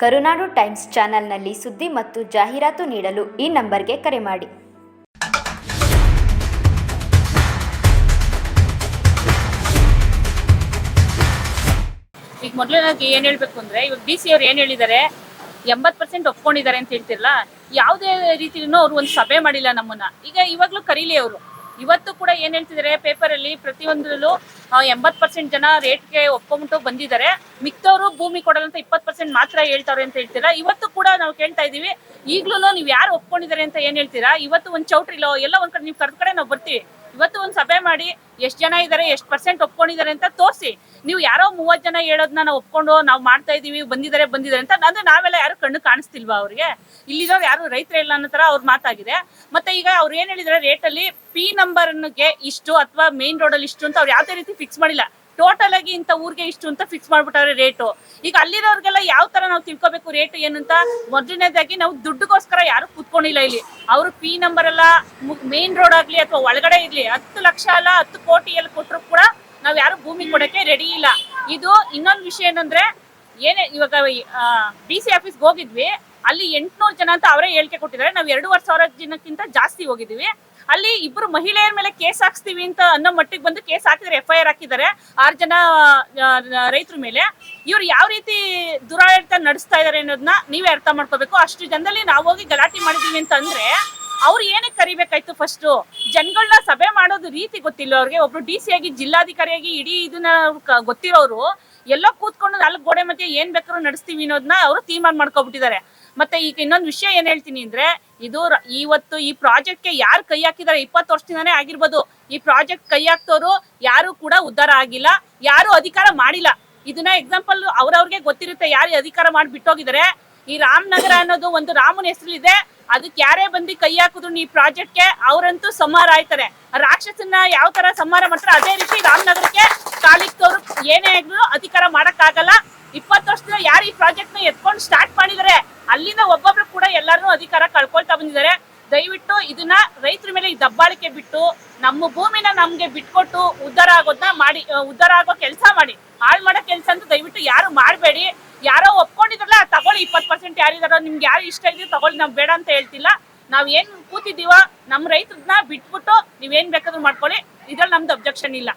ಕರುನಾಡು times ಚಾನೆಲ್ನಲ್ಲಿ ಸುದ್ದಿ ಮತ್ತು ಜಾಹೀರಾತು ನೀಡಲು ಈ ನಂಬರ್ಗೆ ಕರೆ ಮಾಡಿ. ಈಗ ಮೊದಲನೇದಾಗಿ ಏನು ಹೇಳಬೇಕು ಅಂದ್ರೆ, ಇವಾಗ ಡಿ ಸಿ ಅವ್ರು ಏನು ಹೇಳಿದ್ದಾರೆ ಎಂಬತ್ತು ಪರ್ಸೆಂಟ್ ಒಪ್ಕೊಂಡಿದ್ದಾರೆ ಅಂತ ಹೇಳ್ತಿರಲ್ಲ, ಯಾವುದೇ ರೀತಿಯೂ ಅವ್ರು ಒಂದು ಸಭೆ ಮಾಡಿಲ್ಲ ನಮ್ಮನ್ನ. ಈಗ ಇವಾಗ್ಲೂ ಕರೀಲಿ ಅವರು. ಇವತ್ತು ಕೂಡ ಏನ್ ಹೇಳ್ತಿದ್ದಾರೆ ಪೇಪರ್ ಅಲ್ಲಿ ಪ್ರತಿಯೊಂದರಲ್ಲೂ ಎಂಬತ್ ಪರ್ಸೆಂಟ್ ಜನ ರೇಟ್ಗೆ ಒಪ್ಕೊಂಬಿಟ್ಟು ಬಂದಿದ್ದಾರೆ. ಮಿಕ್ಕವರು ಭೂಮಿ ಕೊಡಲ್ಲ ಅಂತ ಇಪ್ಪತ್ ಪರ್ಸೆಂಟ್ ಮಾತ್ರ ಹೇಳ್ತಾರೆ ಅಂತ ಹೇಳ್ತೀರಾ? ಇವತ್ತು ಕೂಡ ನಾವು ಕೇಳ್ತಾ ಇದೀವಿ ಈಗ್ಲೂ ನೀವು ಯಾರು ಒಪ್ಕೊಂಡಿದ್ದಾರೆ ಅಂತ ಏನ್ ಹೇಳ್ತೀರಾ? ಇವತ್ತು ಒಂದ್ ಚೌಟ್ರಿಲೋ, ಎಲ್ಲ ಒಂದ್ ಕಡೆ ನೀವು ಕರ್ದ್ ಕಡೆ ನಾವು ಬರ್ತೀವಿ. ಇವತ್ತು ಒಂದು ಸಭೆ ಮಾಡಿ ಎಷ್ಟು ಜನ ಇದ್ದಾರೆ ಎಷ್ಟು ಪರ್ಸೆಂಟ್ ಒಪ್ಕೊಂಡಿದ್ದಾರೆ ಅಂತ ತೋರಿಸಿ. ನೀವು ಯಾರೋ ಮೂವತ್ತು ಜನ ಹೇಳೋದನ್ನ ನಾವು ಒಪ್ಕೊಂಡು ನಾವು ಮಾಡ್ತಾ ಇದೀವಿ ಬಂದಿದ್ದಾರೆ ಬಂದಿದ್ದಾರೆ ಅಂತ ಅಂದ್ರೆ ನಾವೆಲ್ಲ ಯಾರು ಕಣ್ಣು ಕಾಣಿಸ್ತಿಲ್ವಾ ಅವ್ರಿಗೆ? ಇಲ್ಲಿರೋರು ಯಾರು ರೈತರೇ ಇಲ್ಲ ಅನ್ನೋ ತರ ಅವ್ರ ಮಾತಾಗಿದೆ. ಮತ್ತೆ ಈಗ ಅವ್ರು ಏನು ಹೇಳಿದ್ರೆ ರೇಟಲ್ಲಿ ಪಿ ನಂಬರ್ಗೆ ಇಷ್ಟು ಅಥವಾ ಮೇನ್ ರೋಡಲ್ಲಿ ಇಷ್ಟು ಅಂತ ಅವ್ರು ಯಾವುದೇ ರೀತಿ ಫಿಕ್ಸ್ ಮಾಡಿಲ್ಲ. ಟೋಟಲ್ ಆಗಿ ಇಂತ ಊರಿಗೆ ಇಷ್ಟು ಅಂತ ಫಿಕ್ಸ್ ಮಾಡ್ಬಿಟ್ಟಾರೆ ರೇಟು ಈಗ ಅಲ್ಲಿರೋರ್ಗೆಲ್ಲ ಯಾವ ತರ ನಾವು ತಿಳ್ಕೊಬೇಕು ರೇಟ್ ಏನಂತ? ಮೊದಲನೇದಾಗಿ ನಾವು ದುಡ್ಡುಗೋಸ್ಕರ ಯಾರು ಕೂತ್ಕೊಂಡಿಲ್ಲ ಇಲ್ಲಿ. ಅವರು ಪಿ ನಂಬರ್ ಎಲ್ಲ ಮೇನ್ ರೋಡ್ ಆಗ್ಲಿ ಅಥವಾ ಒಳಗಡೆ ಇರ್ಲಿ, ಹತ್ತು ಲಕ್ಷ ಅಲ್ಲ, ಹತ್ತು ಕೋಟಿ ಎಲ್ಲ ಕೊಟ್ಟರು ಕೂಡ ನಾವ್ ಯಾರು ಭೂಮಿ ಕೊಡಕ್ಕೆ ರೆಡಿ ಇಲ್ಲ. ಇದು ಇನ್ನೊಂದು ವಿಷಯ ಏನಂದ್ರೆ, ಏನೇ ಇವಾಗ ಡಿ ಸಿ ಆಫೀಸ್ಗೆ ಹೋಗಿದ್ವಿ, ಅಲ್ಲಿ ಎಂಟ್ನೂರು ಜನ ಅಂತ ಅವರೇ ಹೇಳಿಕೆ ಕೊಟ್ಟಿದ್ದಾರೆ. ನಾವು ಎರಡೂವರೆ ಸಾವಿರ ಜನಕ್ಕಿಂತ ಜಾಸ್ತಿ ಹೋಗಿದ್ವಿ ಅಲ್ಲಿ ಇಬ್ರು ಮಹಿಳೆಯರ ಮೇಲೆ ಕೇಸ್ ಹಾಕ್ಸ್ತೀವಿ ಅಂತ ಅನ್ನೋ ಮಟ್ಟಿಗೆ ಬಂದು ಕೇಸ್ ಹಾಕಿದ್ರೆ ಎಫ್ ಐ ಆರ್ ಹಾಕಿದ್ದಾರೆ ಆರು ಜನ ರೈತರ ಮೇಲೆ. ಇವ್ರು ಯಾವ ರೀತಿ ದುರಾಡಳಿತ ನಡೆಸ್ತಾ ಇದಾರೆ ಅನ್ನೋದನ್ನ ನೀವೇ ಅರ್ಥ ಮಾಡ್ಕೋಬೇಕು. ಅಷ್ಟು ಜನದಲ್ಲಿ ನಾವು ಹೋಗಿ ಗಲಾಟೆ ಮಾಡಿದೀವಿ ಅಂತ ಅಂದ್ರೆ ಅವ್ರು ಏನಕ್ಕೆ ಕರಿಬೇಕಾಯ್ತು ಫಸ್ಟ್ ಜನಗಳನ್ನ ಸಭೆ ಮಾಡೋದು ರೀತಿ ಗೊತ್ತಿಲ್ಲ ಅವ್ರಿಗೆ. ಒಬ್ರು ಡಿ ಸಿ ಆಗಿ, ಜಿಲ್ಲಾಧಿಕಾರಿಯಾಗಿ ಇಡೀ ಇದನ್ನ ಗೊತ್ತಿರೋರು ಎಲ್ಲೋ ಕೂತ್ಕೊಂಡು ಅಲ್ಲಿ ಗೋಡೆ ಮಧ್ಯೆ ಏನ್ ಬೇಕಾದ್ರೂ ನಡೆಸ್ತೀವಿ ಅನ್ನೋದನ್ನ ಅವರು ತೀರ್ಮಾನ ಮಾಡ್ಕೊಬಿಟ್ಟಿದ್ದಾರೆ. ಮತ್ತೆ ಈಗ ಇನ್ನೊಂದು ವಿಷಯ ಏನ್ ಹೇಳ್ತೀನಿ ಅಂದ್ರೆ, ಇದು ಇವತ್ತು ಈ ಪ್ರಾಜೆಕ್ಟ್ಗೆ ಯಾರು ಕೈ ಹಾಕಿದಾರೆ? ಇಪ್ಪತ್ತು ವರ್ಷದಿಂದಾನೇ ಆಗಿರ್ಬೋದು. ಈ ಪ್ರಾಜೆಕ್ಟ್ ಕೈ ಹಾಕ್ತವ್ರು ಯಾರು ಕೂಡ ಉದ್ಧಾರ ಆಗಿಲ್ಲ, ಯಾರು ಅಧಿಕಾರ ಮಾಡಿಲ್ಲ. ಇದನ್ನ ಎಕ್ಸಾಂಪಲ್ ಅವ್ರವ್ರಿಗೆ ಗೊತ್ತಿರುತ್ತೆ ಯಾರು ಅಧಿಕಾರ ಮಾಡಿ ಬಿಟ್ಟೋಗಿದ್ದಾರೆ. ಈ ರಾಮನಗರ ಅನ್ನೋದು ಒಂದು ರಾಮನ ಹೆಸರಿದೆ ಅದಕ್ಕೆ ಯಾರೇ ಬಂದು ಕೈ ಹಾಕಿದ್ರು ಈ ಪ್ರಾಜೆಕ್ಟ್ಗೆ ಅವರಂತೂ ಸಂಹಾರ ಆಯ್ತಾರೆ. ರಾಕ್ಷಸನ್ನ ಯಾವ ತರ ಸಂಹಾರ ಮಾಡ್ತಾರೆ ಅದೇ ರೀತಿ ಕಾಲಿಕ್ತವ್ರು ಏನೇ ಆಗ್ಲೂ ಅಧಿಕಾರ ಮಾಡಕ್ಕಾಗಲ್ಲ. ಇಪ್ಪತ್ತು ವರ್ಷದಿಂದ ಯಾರು ಈ ಪ್ರಾಜೆಕ್ಟ್ನ ಎತ್ಕೊಂಡು ಸ್ಟಾರ್ಟ್ ಮಾಡಿದ್ರೆ ಅಲ್ಲಿಂದ ಒಬ್ಬೊಬ್ರು ಕೂಡ ಎಲ್ಲಾರು ಅಧಿಕಾರ ಕಳ್ಕೊಳ್ತಾ ಬಂದಿದ್ದಾರೆ. ದಯವಿಟ್ಟು ಇದನ್ನ ರೈತರ ಮೇಲೆ ಈ ದಬ್ಬಾಳಿಕೆ ಬಿಟ್ಟು, ನಮ್ಮ ಭೂಮಿನ ನಮ್ಗೆ ಬಿಟ್ಕೊಟ್ಟು ಉದ್ಧಾರ ಆಗೋದನ್ನ ಮಾಡಿ ಉದ್ದಾರ ಉದ್ಧಾರ ಆಗೋ ಕೆಲಸ ಮಾಡಿ. ಹಾಳು ಮಾಡೋ ಕೆಲಸ ಅಂತ ದಯವಿಟ್ಟು ಯಾರು ಮಾಡಬೇಡಿ. ಯಾರೋ ಒಪ್ಕೊಂಡಿದ್ರಲ್ಲ, ತಗೊಳ್ಳಿ ಇಪ್ಪತ್ತು ಪರ್ಸೆಂಟ್ ಯಾರಿದಾರೋ, ನಿಮ್ಗೆ ಯಾರು ಇಷ್ಟ ಇದೆಯೋ ತಗೊಳ್ಳಿ, ನಾವು ಬೇಡ ಅಂತ ಹೇಳ್ತಿಲ್ಲ. ನಾವ್ ಏನ್ ಕೂತಿದೀವ ನಮ್ಮ ರೈತರನ್ನ ಬಿಟ್ಬಿಟ್ಟು ನೀವೇನ್ ಬೇಕಾದ್ರೂ ಮಾಡ್ಕೊಳ್ಳಿ. ಇದ್ರಲ್ಲಿ ನಮ್ದು ಅಬ್ಜೆಕ್ಷನ್ ಇಲ್ಲ.